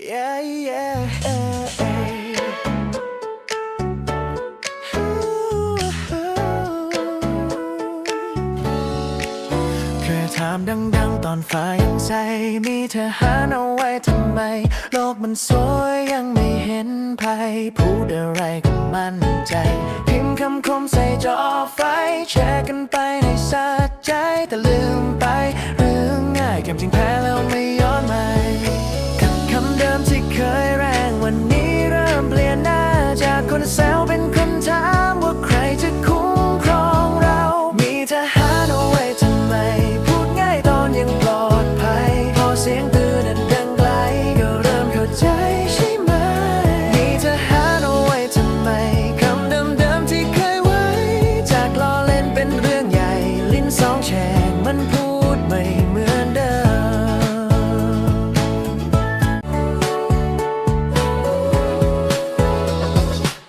yeah yeah เคยถามดังๆ ตอนฟ้ายังใจ มีเธอหานเอาไว้ทำไม โลกมันสวยยังไม่เห็นภัย พูดอะไรก็มั่นใจ พิมพ์คำคมใส่จอไฟ แชร์กันไปในสะใจ แต่ลืมไปเรื่องง่ายแค่จริงแพ้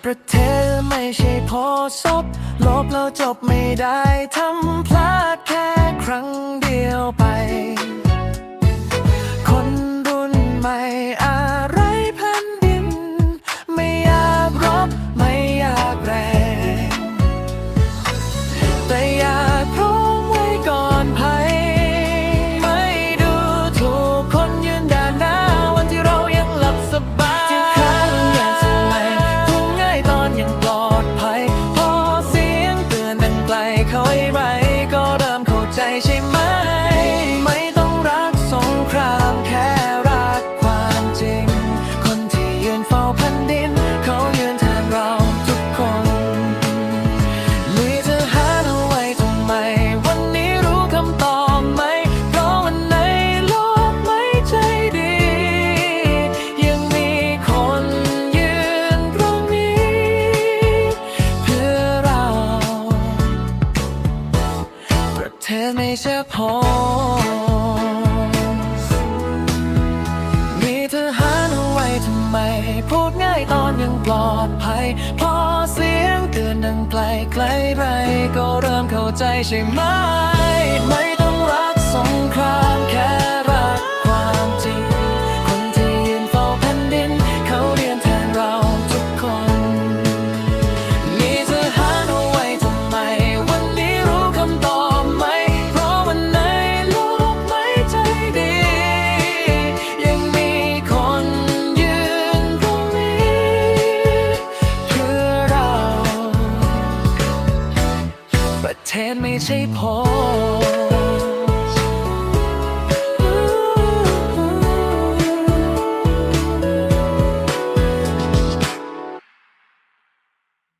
ประเทศไม่ใช่พอสบลบแล้วจบไม่ได้ทำพลาด ไรก็เริ่ม จะพอ มีทหารเอาไว้ทำไม พูดง่ายตอนยังปลอดภัย พอเสียงเตือนดังไกลไกลไปก็เริ่มเข้าใจใช่ไหม เทศไม่ใช่พอ